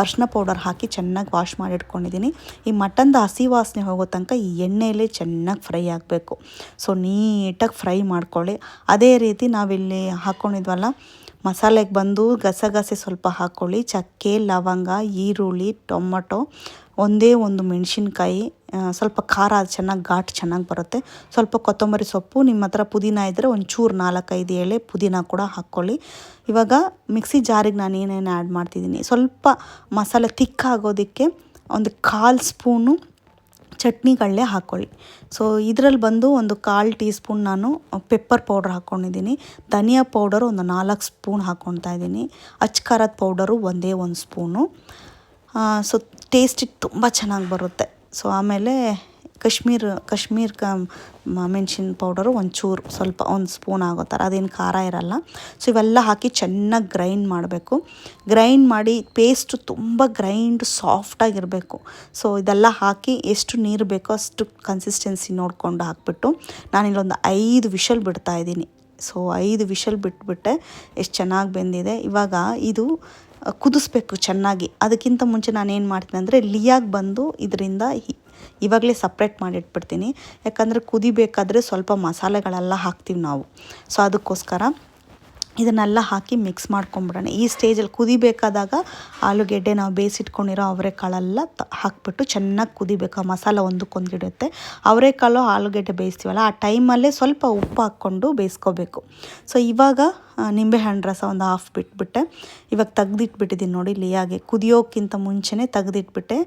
ಅರ್ಶಿನ ಪೌಡರ್ ಹಾಕಿ ಚೆನ್ನಾಗಿ ವಾಶ್ ಮಾಡಿ ಇಟ್ಕೊಂಡಿದ್ದೀನಿ. ಈ ಮಟನ್ದು ಹಸಿ ವಾಸನೆ ಹೋಗೋ ತನಕ ಈ ಎಣ್ಣೆಯಲ್ಲಿ ಚೆನ್ನಾಗಿ ಫ್ರೈ ಆಗಬೇಕು. ಸೊ ನೀಟಾಗಿ ಫ್ರೈ ಮಾಡ್ಕೊಳ್ಳಿ. ಅದೇ ರೀತಿ ನಾವಿಲ್ಲಿ ಹಾಕ್ಕೊಂಡಿದ್ವಲ್ಲ ಮಸಾಲೆಗೆ ಬಂದು ಗಸಗಸೆ ಸ್ವಲ್ಪ ಹಾಕ್ಕೊಳ್ಳಿ ಚಕ್ಕೆ, ಲವಂಗ, ಈರುಳ್ಳಿ, ಟೊಮಟೊ ಒಂದೇ ಒಂದು ಮೆಣಸಿನ್ಕಾಯಿ ಸ್ವಲ್ಪ ಖಾರ ಅದು ಚೆನ್ನಾಗಿ ಘಾಟ್ ಚೆನ್ನಾಗಿ ಬರುತ್ತೆ. ಸ್ವಲ್ಪ ಕೊತ್ತಂಬರಿ ಸೊಪ್ಪು, ನಿಮ್ಮ ಹತ್ರ ಪುದೀನ ಇದ್ದರೆ ಒಂಚೂರು ನಾಲ್ಕೈದು ಎಳೆ ಪುದೀನ ಕೂಡ ಹಾಕ್ಕೊಳ್ಳಿ. ಇವಾಗ ಮಿಕ್ಸಿ ಜಾರಿಗೆ ನಾನು ಏನೇನು ಆ್ಯಡ್ ಮಾಡ್ತಿದ್ದೀನಿ. ಸ್ವಲ್ಪ ಮಸಾಲೆ ತಿಕ್ಕಾಗೋದಕ್ಕೆ ಒಂದು ಕಾಲು ಸ್ಪೂನು ಚಟ್ನಿಗಳನ್ನೇ ಹಾಕ್ಕೊಳ್ಳಿ. ಸೊ, ಇದರಲ್ಲಿ ಬಂದು ಒಂದು ಕಾಲು ಟೀ ಸ್ಪೂನ್ ನಾನು ಪೆಪ್ಪರ್ ಪೌಡ್ರ್ ಹಾಕ್ಕೊಂಡಿದ್ದೀನಿ. ಧನಿಯಾ ಪೌಡರ್ ಒಂದು ನಾಲ್ಕು ಸ್ಪೂನ್ ಹಾಕ್ಕೊತಾ ಇದ್ದೀನಿ. ಅಚ್ಕಾರದ ಪೌಡರು ಒಂದೇ ಒಂದು ಸ್ಪೂನು. ಸೊ ಟೇಸ್ಟಿಗೆ ತುಂಬ ಚೆನ್ನಾಗಿ ಬರುತ್ತೆ. ಸೊ ಆಮೇಲೆ ಕಾಶ್ಮೀರ್ ಕಾಶ್ಮೀರ್ ಕ ಮೆಣಸಿನ ಪೌಡರು ಒಂಚೂರು, ಸ್ವಲ್ಪ ಒಂದು ಸ್ಪೂನ್ ಆಗೋ ಥರ, ಅದೇನು ಖಾರ ಇರಲ್ಲ. ಸೊ ಇವೆಲ್ಲ ಹಾಕಿ ಚೆನ್ನಾಗಿ ಗ್ರೈಂಡ್ ಮಾಡಬೇಕು. ಗ್ರೈಂಡ್ ಮಾಡಿ, ಪೇಸ್ಟು ತುಂಬ ಗ್ರೈಂಡ್ ಸಾಫ್ಟಾಗಿರಬೇಕು ಸೊ ಇದೆಲ್ಲ ಹಾಕಿ ಎಷ್ಟು ನೀರು ಬೇಕೋ ಅಷ್ಟು ಕನ್ಸಿಸ್ಟೆನ್ಸಿ ನೋಡಿಕೊಂಡು ಹಾಕ್ಬಿಟ್ಟು, ನಾನಿಲ್ಲೊಂದು ಐದು ವಿಷಲ್ ಬಿಡ್ತಾ ಇದ್ದೀನಿ. ಸೊ ಐದು ವಿಷಲ್ ಬಿಟ್ಬಿಟ್ಟೆ, ಎಷ್ಟು ಚೆನ್ನಾಗಿ ಬೆಂದಿದೆ. ಇವಾಗ ಇದು ಕುದಿಸ್ಬೇಕು ಚೆನ್ನಾಗಿ. ಅದಕ್ಕಿಂತ ಮುಂಚೆ ನಾನು ಏನು ಮಾಡ್ತೀನಿ ಅಂದರೆ ಲಿಯಾಗಿ ಬಂದು ಇದರಿಂದ ಇವಾಗಲೇ ಸಪ್ರೇಟ್ ಮಾಡಿಟ್ಬಿಡ್ತೀನಿ. ಯಾಕಂದರೆ ಕುದಿಬೇಕಾದ್ರೆ ಸ್ವಲ್ಪ ಮಸಾಲೆಗಳೆಲ್ಲ ಹಾಕ್ತೀವಿ ನಾವು. ಸೊ ಅದಕ್ಕೋಸ್ಕರ ಇದನ್ನೆಲ್ಲ ಹಾಕಿ ಮಿಕ್ಸ್ ಮಾಡ್ಕೊಂಬಿಡೋಣ. ಈ ಸ್ಟೇಜಲ್ಲಿ ಕುದಿಬೇಕಾದಾಗ ಆಲೂಗೆಡ್ಡೆ ನಾವು ಬೇಯಿಸಿಟ್ಕೊಂಡಿರೋ ಅವರೆಕಾಳೆಲ್ಲ ತ, ಹಾಕ್ಬಿಟ್ಟು ಚೆನ್ನಾಗಿ ಕುದಿಬೇಕು. ಮಸಾಲ ಒಂದಕ್ಕೊಂದು ಇಡುತ್ತೆ ಅವರೆಕಾಳು ಆಲೂಗೆಡ್ಡೆ ಬೇಯಿಸ್ತೀವಲ್ಲ, ಆ ಟೈಮಲ್ಲೇ ಸ್ವಲ್ಪ ಉಪ್ಪು ಹಾಕ್ಕೊಂಡು ಬೇಯಿಸ್ಕೋಬೇಕು. ಸೊ ಇವಾಗ ನಿಂಬೆಹಣ್ಣು ರಸ ಒಂದು ಹಾಫ್ ಬಿಟ್ಬಿಟ್ಟೆ. ಇವಾಗ ತೆಗ್ದಿಟ್ಬಿಟ್ಟಿದ್ದೀನಿ ನೋಡಿ ಲಿಯಾಗೆ ಕುದಿಯೋಕ್ಕಿಂತ ಮುಂಚೆನೇ ತೆಗ್ದಿಟ್ಬಿಟ್ಟೆ.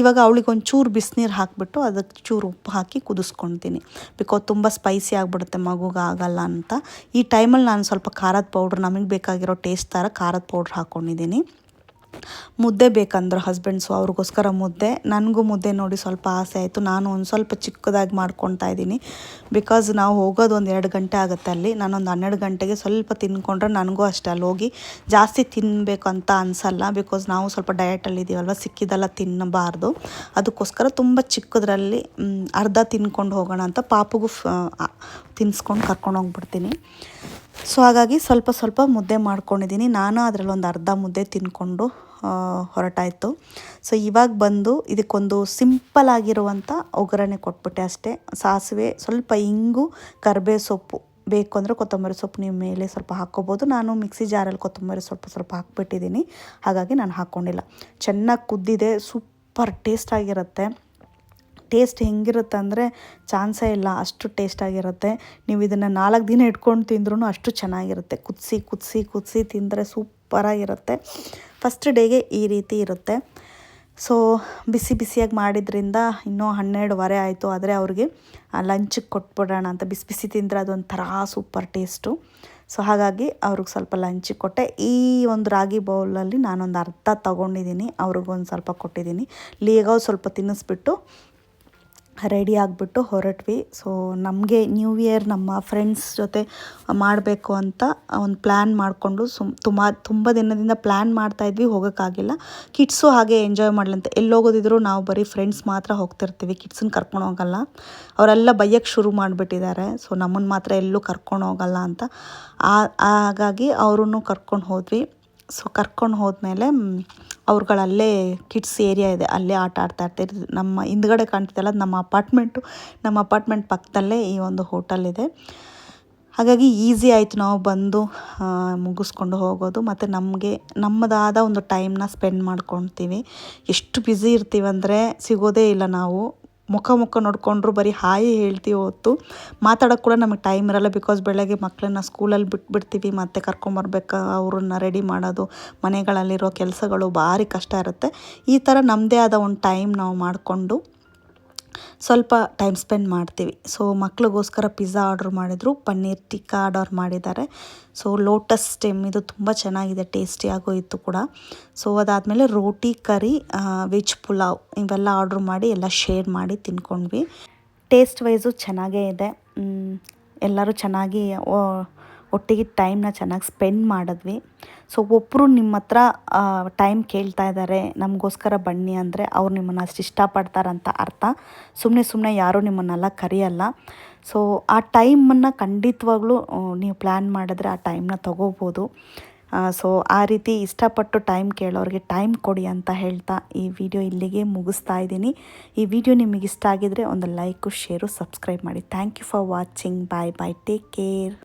ಇವಾಗ ಅವಳಿಗೆ ಒಂದು ಚೂರು ಬಿಸಿನೀರು ಹಾಕಿಬಿಟ್ಟು ಅದಕ್ಕೆ ಚೂರು ಉಪ್ಪು ಹಾಕಿ ಕುದಿಸ್ಕೊಳ್ತೀನಿ ಬಿಕಾಸ್ ತುಂಬ ಸ್ಪೈಸಿ ಆಗಿಬಿಡುತ್ತೆ, ಮಗುಗೆ ಆಗಲ್ಲ ಅಂತ. ಈ ಟೈಮಲ್ಲಿ ನಾನು ಸ್ವಲ್ಪ ಖಾರದ ಪೌಡ್ರ್ ನಮಗೆ ಬೇಕಾಗಿರೋ ಟೇಸ್ಟ್ ಥರ ಖಾರದ ಪೌಡ್ರ್ ಹಾಕ್ಕೊಂಡಿದ್ದೀನಿ ಮುದ್ದೆ ಬೇಕಂದ್ರು ಹಸ್ಬೆಂಡ್ಸು ಅವ್ರಿಗೋಸ್ಕರ ಮುದ್ದೆ. ನನಗೂ ಮುದ್ದೆ ನೋಡಿ ಸ್ವಲ್ಪ ಆಸೆ ಆಯಿತು. ನಾನು ಒಂದು ಸ್ವಲ್ಪ ಚಿಕ್ಕದಾಗಿ ಮಾಡ್ಕೊತಾ ಇದ್ದೀನಿ. ಬಿಕಾಸ್ ನಾವು ಹೋಗೋದು ಒಂದು ಎರಡು ಗಂಟೆ ಆಗುತ್ತೆ ಅಲ್ಲಿ. ನಾನೊಂದು ಹನ್ನೆರಡು ಗಂಟೆಗೆ ಸ್ವಲ್ಪ ತಿನ್ಕೊಂಡ್ರೆ ನನಗೂ ಅಷ್ಟೇ ಅಲ್ಲಿ ಹೋಗಿ ಜಾಸ್ತಿ ತಿನ್ನಬೇಕು ಅಂತ ಅನಿಸಲ್ಲ. ಬಿಕಾಸ್ ನಾವು ಸ್ವಲ್ಪ ಡಯಟಲ್ಲಿ ಇದ್ದೀವಲ್ವ ಸಿಕ್ಕಿದೆಲ್ಲ ತಿನ್ನಬಾರ್ದು. ಅದಕ್ಕೋಸ್ಕರ ತುಂಬ ಚಿಕ್ಕದ್ರಲ್ಲಿ ಅರ್ಧ ತಿನ್ಕೊಂಡು ಹೋಗೋಣ ಅಂತ ಪಾಪಗೂ ತಿನ್ಸ್ಕೊಂಡು ಕರ್ಕೊಂಡು ಹೋಗ್ಬಿಡ್ತೀನಿ. ಸೊ ಹಾಗಾಗಿ ಸ್ವಲ್ಪ ಸ್ವಲ್ಪ ಮುದ್ದೆ ಮಾಡ್ಕೊಂಡಿದ್ದೀನಿ. ನಾನು ಅದರಲ್ಲಿ ಒಂದು ಅರ್ಧ ಮುದ್ದೆ ತಿನ್ಕೊಂಡು ಹೊರಟಾಯಿತು. ಸೊ ಇವಾಗ ಬಂದು ಇದಕ್ಕೊಂದು ಸಿಂಪಲ್ ಆಗಿರುವಂಥ ಒಗ್ಗರಣೆ ಕೊಟ್ಬಿಟ್ಟೆ ಅಷ್ಟೇ. ಸಾಸಿವೆ ಸ್ವಲ್ಪ ಇಂಗು ಕರಿಬೇವು ಸೊಪ್ಪು ಬೇಕು ಅಂದರೆ ಕೊತ್ತಂಬರಿ ಸೊಪ್ಪು ನೀವು ಮೇಲೆ ಸ್ವಲ್ಪ ಹಾಕ್ಕೋಬೋದು. ನಾನು ಮಿಕ್ಸಿ ಜಾರಲ್ಲಿ ಕೊತ್ತಂಬರಿ ಸೊಪ್ಪು ಸ್ವಲ್ಪ ಹಾಕ್ಬಿಟ್ಟಿದ್ದೀನಿ. ಹಾಗಾಗಿ ನಾನು ಹಾಕ್ಕೊಂಡಿಲ್ಲ. ಚೆನ್ನಾಗಿ ಕುದ್ದಿದೆ, ಸೂಪರ್ ಟೇಸ್ಟಾಗಿರುತ್ತೆ ಟೇಸ್ಟ್ ಹೆಂಗಿರುತ್ತೆ ಅಂದರೆ ಚಾನ್ಸೇ ಇಲ್ಲ, ಅಷ್ಟು ಟೇಸ್ಟಾಗಿರುತ್ತೆ ನೀವು ಇದನ್ನು ನಾಲ್ಕು ದಿನ ಇಟ್ಕೊಂಡು ತಿಂದ್ರೂ ಅಷ್ಟು ಚೆನ್ನಾಗಿರುತ್ತೆ. ಕುದಿಸಿ ಕುದಿಸಿ ಕುದಿಸಿ ತಿಂದರೆ ಸೂಪರಾಗಿರುತ್ತೆ. ಫಸ್ಟ್ ಡೇಗೆ ಈ ರೀತಿ ಇರುತ್ತೆ. ಸೊ ಬಿಸಿ ಬಿಸಿಯಾಗಿ ಮಾಡಿದ್ರಿಂದ ಇನ್ನೂ ಹನ್ನೆರಡುವರೆ ಆಯಿತು. ಆದರೆ ಅವ್ರಿಗೆ ಲಂಚಿಗೆ ಕೊಟ್ಬಿಡೋಣ ಅಂತ, ಬಿಸಿ ಬಿಸಿ ತಿಂದರೆ ಅದೊಂಥರ ಸೂಪರ್ ಟೇಸ್ಟು ಸೊ ಹಾಗಾಗಿ ಅವ್ರಿಗೆ ಸ್ವಲ್ಪ ಲಂಚಿಗೆ ಕೊಟ್ಟೆ. ಈ ಒಂದು ರಾಗಿ ಬೌಲಲ್ಲಿ ನಾನೊಂದು ಅರ್ಧ ತೊಗೊಂಡಿದ್ದೀನಿ. ಅವ್ರಿಗೊಂದು ಸ್ವಲ್ಪ ಕೊಟ್ಟಿದ್ದೀನಿ. ಲೀಗಾವ್ ಸ್ವಲ್ಪ ತಿನ್ನಿಸ್ಬಿಟ್ಟು ರೆಡಿ ಆಗಿಬಿಟ್ಟು ಹೊರಟ್ವಿ. ಸೊ ನಮಗೆ ನ್ಯೂ ಇಯರ್ ನಮ್ಮ ಫ್ರೆಂಡ್ಸ್ ಜೊತೆ ಮಾಡಬೇಕು ಅಂತ ಒಂದು ಪ್ಲ್ಯಾನ್ ಮಾಡಿಕೊಂಡು ಸುಮ್ ತುಂಬ ತುಂಬ ದಿನದಿಂದ ಪ್ಲ್ಯಾನ್ ಮಾಡ್ತಾಯಿದ್ವಿ ಹೋಗೋಕ್ಕಾಗಿಲ್ಲ. ಕಿಡ್ಸು ಹಾಗೆ ಎಂಜಾಯ್ ಮಾಡಲಂತೆ. ಎಲ್ಲಿ ಹೋಗೋದಿದ್ರು ನಾವು ಬರೀ ಫ್ರೆಂಡ್ಸ್ ಮಾತ್ರ ಹೋಗ್ತಿರ್ತೀವಿ ಕಿಡ್ಸನ್ನ ಕರ್ಕೊಂಡು ಹೋಗಲ್ಲ. ಅವರೆಲ್ಲ ಬೈಯಕ್ಕೆ ಶುರು ಮಾಡಿಬಿಟ್ಟಿದ್ದಾರೆ. ಸೊ ನಮ್ಮನ್ನು ಮಾತ್ರ ಎಲ್ಲೂ ಕರ್ಕೊಂಡು ಹೋಗಲ್ಲ ಅಂತ. ಹಾಗಾಗಿ ಅವ್ರೂ ಕರ್ಕೊಂಡು ಹೋದ್ವಿ. ಸೊ ಕರ್ಕೊಂಡು ಹೋದ್ಮೇಲೆ ಅವ್ರುಗಳಲ್ಲೇ ಕಿಡ್ಸ್ ಏರಿಯಾ ಇದೆ, ಅಲ್ಲೇ ಆಟ ಆಡ್ತಾ ಇರ್ತಾರೆ ನಮ್ಮ ಹಿಂದ್ಗಡೆ ಕಾಣ್ತಿದ್ದಲ್ಲ ನಮ್ಮ ಅಪಾರ್ಟ್ಮೆಂಟು, ನಮ್ಮ ಅಪಾರ್ಟ್ಮೆಂಟ್ ಪಕ್ಕದಲ್ಲೇ ಈ ಒಂದು ಹೋಟೆಲ್ ಇದೆ. ಹಾಗಾಗಿ ಈಸಿ ಆಯಿತು ನಾವು ಬಂದು ಮುಗಿಸ್ಕೊಂಡು ಹೋಗೋದು. ಮತ್ತು ನಮಗೆ, ನಮ್ಮದಾದ ಒಂದು ಟೈಮ್ನ ಸ್ಪೆಂಡ್ ಮಾಡ್ಕೊತೀವಿ ಎಷ್ಟು ಬ್ಯುಸಿ ಇರ್ತೀವಂದರೆ ಸಿಗೋದೇ ಇಲ್ಲ ನಾವು. ಮುಖ ಮುಖ ನೋಡಿಕೊಂಡ್ರು ಬರೀ ಹಾಯಿ ಹೇಳ್ತೀವಿ ಹೊತ್ತು ಮಾತಾಡೋಕ್ಕೆ ಕೂಡ ನಮಗೆ ಟೈಮ್ ಇರಲ್ಲ ಬಿಕಾಸ್ ಬೆಳಗ್ಗೆ ಮಕ್ಕಳನ್ನ ಸ್ಕೂಲಲ್ಲಿ ಬಿಟ್ಬಿಡ್ತೀವಿ ಮತ್ತೆ ಕರ್ಕೊಂಬರ್ಬೇಕು ಅವ್ರನ್ನ ರೆಡಿ ಮಾಡೋದು, ಮನೆಗಳಲ್ಲಿರೋ ಕೆಲಸಗಳು ಭಾರಿ ಕಷ್ಟ ಇರುತ್ತೆ. ಈ ಥರ ನಮ್ಮದೇ ಆದ ಒಂದು ಟೈಮ್ ನಾವು ಮಾಡಿಕೊಂಡು ಸ್ವಲ್ಪ ಟೈಮ್ ಸ್ಪೆಂಡ್ ಮಾಡ್ತೀವಿ. ಸೊ ಮಕ್ಳಿಗೋಸ್ಕರ ಪಿಜ್ಜಾ ಆರ್ಡ್ರ್ ಮಾಡಿದರು. ಪನ್ನೀರ್ ಟಿಕ್ಕಾ ಆರ್ಡರ್ ಮಾಡಿದ್ದಾರೆ. ಸೊ ಲೋಟಸ್ ಸ್ಟೆಮ್ ಇದು ತುಂಬ ಚೆನ್ನಾಗಿದೆ ಟೇಸ್ಟಿಯಾಗೂ ಇತ್ತು ಕೂಡ. ಸೊ ಅದಾದಮೇಲೆ ರೋಟಿ, ಕರಿ ವೆಜ್ ಪುಲಾವ್ ಇವೆಲ್ಲ ಆರ್ಡ್ರ್ ಮಾಡಿ ಎಲ್ಲ ಶೇರ್ ಮಾಡಿ ತಿನ್ಕೊಂಡ್ವಿ. ಟೇಸ್ಟ್ ವೈಸು ಚೆನ್ನಾಗೇ ಇದೆ. ಎಲ್ಲರೂ ಚೆನ್ನಾಗಿ ಒಟ್ಟಿಗೆ ಟೈಮ್ನ ಚೆನ್ನಾಗಿ ಸ್ಪೆಂಡ್ ಮಾಡಿದ್ವಿ. ಸೊ ಒಬ್ಬರು ನಿಮ್ಮ ಹತ್ರ ಟೈಮ್ ಕೇಳ್ತಾ ಇದ್ದಾರೆ ನಮಗೋಸ್ಕರ ಬನ್ನಿ ಅಂದರೆ ಅವ್ರು ನಿಮ್ಮನ್ನು ಅಷ್ಟು ಇಷ್ಟಪಡ್ತಾರಂತ ಅರ್ಥ. ಸುಮ್ಮನೆ ಸುಮ್ಮನೆ ಯಾರೂ ನಿಮ್ಮನ್ನೆಲ್ಲ ಕರೆಯಲ್ಲ. ಸೊ ಆ ಟೈಮನ್ನು ಖಂಡಿತವಾಗ್ಲೂ ನೀವು ಪ್ಲ್ಯಾನ್ ಮಾಡಿದ್ರೆ ಆ ಟೈಮ್ನ ತೊಗೋಬೋದು. ಸೊ ಆ ರೀತಿ ಇಷ್ಟಪಟ್ಟು ಟೈಮ್ ಕೇಳೋರಿಗೆ ಟೈಮ್ ಕೊಡಿ ಅಂತ ಹೇಳ್ತಾ ಈ ವಿಡಿಯೋ ಇಲ್ಲಿಗೆ ಮುಗಿಸ್ತಾ ಇದ್ದೀನಿ. ಈ ವಿಡಿಯೋ ನಿಮಗೆ ಇಷ್ಟ ಆಗಿದರೆ ಒಂದು ಲೈಕು ಶೇರು ಸಬ್ಸ್ಕ್ರೈಬ್ ಮಾಡಿ. Thank you for watching bye bye take care